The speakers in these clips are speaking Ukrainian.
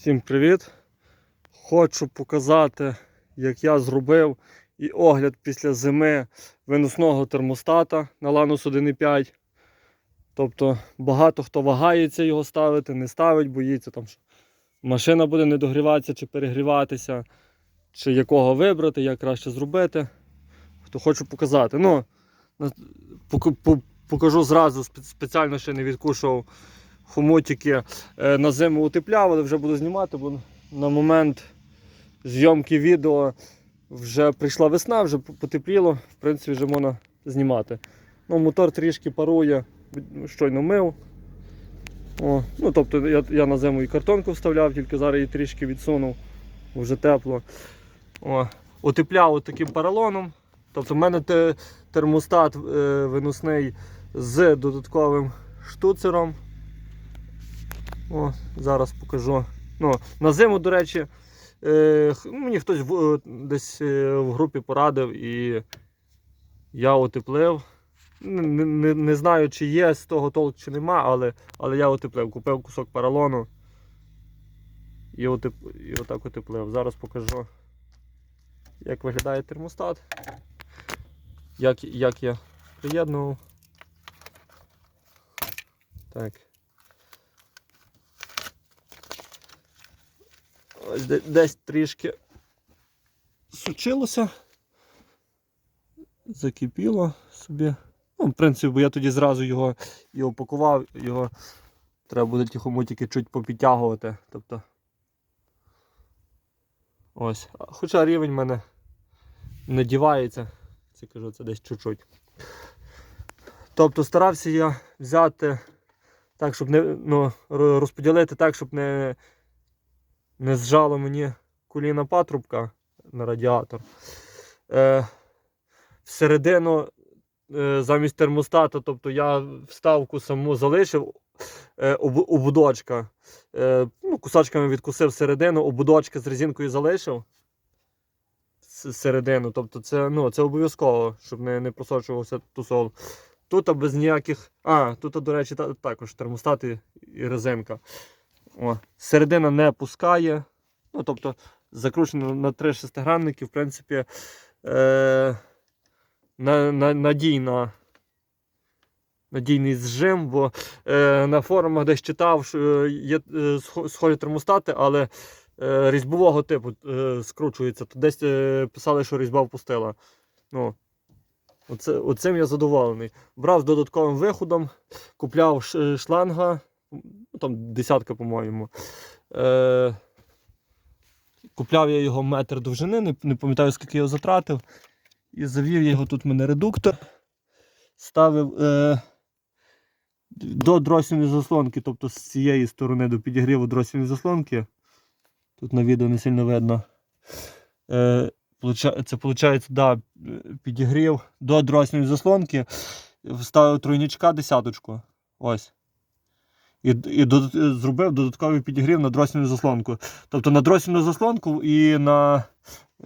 Всім привіт! Хочу показати, як я зробив і огляд після зими виносного термостата на Lanus 1.5. Тобто багато хто вагається його ставити, не ставить, боїться, там, що машина буде не догріватися чи перегріватися, чи якого вибрати, як краще зробити. То хочу показати. Ну, покажу зразу, спеціально ще не відкушував хомутики е, на зиму утепляв, але вже буду знімати, бо на момент зйомки відео вже прийшла весна, вже потепліло, в принципі, вже можна знімати. Ну, мотор трішки парує, щойно мив. О, ну, тобто я, я на зиму і картонку вставляв, тільки зараз її трішки відсунув, вже тепло. О, утепляв таким поролоном. Тобто в мене термостат е, виносний з додатковим штуцером. О, зараз покажу. Ну, на зиму, до речі, е, мені хтось в, е, десь е, в групі порадив і я утеплив. Не, не, не знаю, чи є з того толк, чи нема, але, але я утеплив. Купив кусок поролону і, утеп, і отак утеплив. Зараз покажу, як виглядає термостат. Як, як я приєднував. Так. Ось десь трішки сучилося. Закипіло собі. Ну, в принципі, бо я тоді зразу його і опакував, його треба буде ті хомутики чуть попідтягувати. Тобто. Ось. Хоча рівень в мене не дівається. Це кажу, це десь чуть-чуть. Тобто старався я взяти так, щоб не ну, розподілити так, щоб не, не зжало мені коліна патрубка на радіатор. Е, всередину е, замість термостата, тобто я вставку саму залишив е, об- ободочка. Е, ну, кусачками відкусив середину, ободочка з резинкою залишив. Середину, тобто це, ну, це обов'язково, щоб не, не просочувався тусол. Тут без ніяких. А, тут, до речі, та- також термостат і резинка. О, середина не пускає. Ну, тобто, закручено на три шестигранники, в принципі, е, на, на, надійна, надійний зжим, бо е, на форумах десь читав, що є е, схожі термостати, але е, різьбового типу е, скручується. То десь е, писали, що різьба впустила. Ну, оце, оцим я задоволений. Брав з додатковим виходом, купляв шланга, там десятка, по-моєму. Е, купляв я його метр довжини, не, не пам'ятаю, скільки його затратив. І завів його тут в мене редуктор. Ставив е, до дросільної заслонки, тобто з цієї сторони до підігріву дросільної заслонки. Тут на відео не сильно видно. Е, це виходить, да, підігрів до дросільної заслонки. Вставив тройничка десяточку. Ось. І, і зробив додатковий підігрів на дроссельну заслонку. Тобто на дроссельну заслонку і на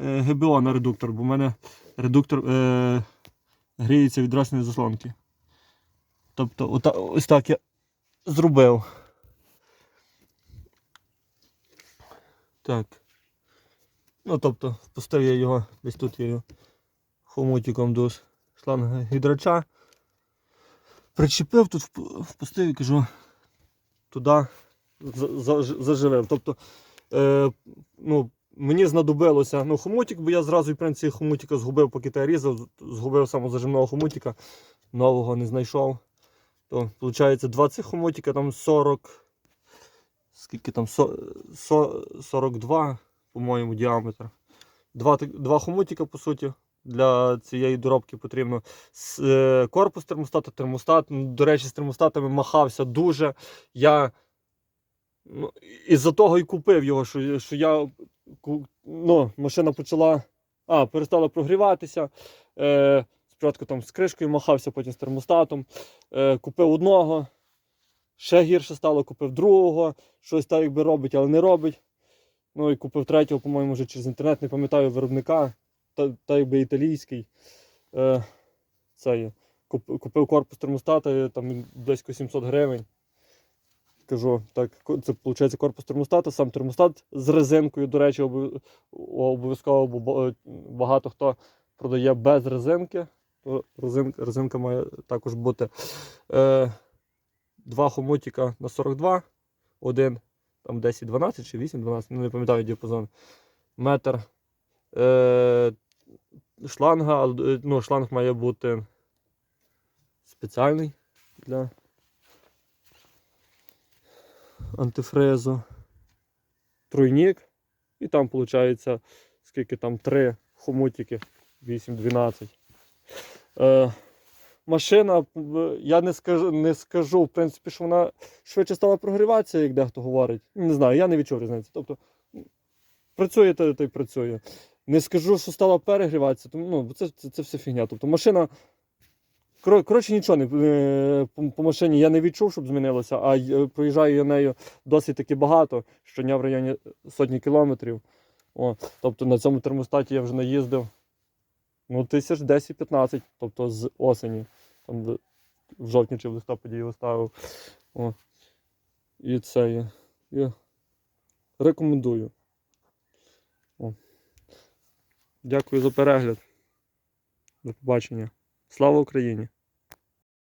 е, ГБО на редуктор, бо в мене редуктор е, гріється від дроссельної заслонки. Тобто, ота, ось так я зробив. Так. Ну, тобто, впустив я його десь тут я його хомутиком до шланга гідрача. Причепив, тут впустив і кажу, туди за- за- Тобто, е, ну, мені знадобилося ну, хомутик, бо я зразу в принципі, хомутика згубив, поки я різав, згубив самозажимного хомутика, нового не знайшов. То, виходить, 20 хомутика, там 40. Скільки там? Со, со, 42, по-моєму, діаметр. Два, два хомутика, по суті, для цієї доробки потрібно. Е, Корпус термостата, термостат. Ну, До речі, з термостатами махався дуже. Я ну, із-за того і купив його, що, що я ну, машина почала. А, перестала прогріватися. Е, спочатку там з кришкою махався, потім з термостатом. Е, купив одного. Ще гірше стало, купив другого. Щось так якби робить, але не робить. Ну і купив третього, по-моєму, вже через інтернет, не пам'ятаю виробника, та, та якби італійський. Е, це Купив корпус термостата, там близько 700 гривень. кажу, так, це виходить корпус термостата, сам термостат з резинкою. До речі, обов'язково бо багато хто продає без резинки. Резинка, резинка має також бути. Е, два хомутика на 42, один там 10-12 чи 8-12, ну не пам'ятаю діапазон. Метр. Е, шланга, е, ну, шланг має бути спеціальний для антифризу. Тройник. І там виходить, скільки там 3 хомутики, 8-12. Е, машина, я не скажу, не скажу, в принципі, що вона швидше стала прогріватися, як дехто говорить. Не знаю, я не відчув різниці. Тобто, працює та й працює. Не скажу, що стала перегріватися, тому ну, це, це, це все фігня. Тобто машина. кор- Коротше, нічого не е, по, по машині я не відчув, щоб змінилося, а е, проїжджаю я нею досить таки багато, щодня в районі сотні кілометрів. О, тобто на цьому термостаті я вже наїздив ну, тисяч 10-15, тобто з осені. Там в жовтні чи в листопаді його ставив. О. І це я, я рекомендую. Дякую за перегляд. До побачення. Слава Україні!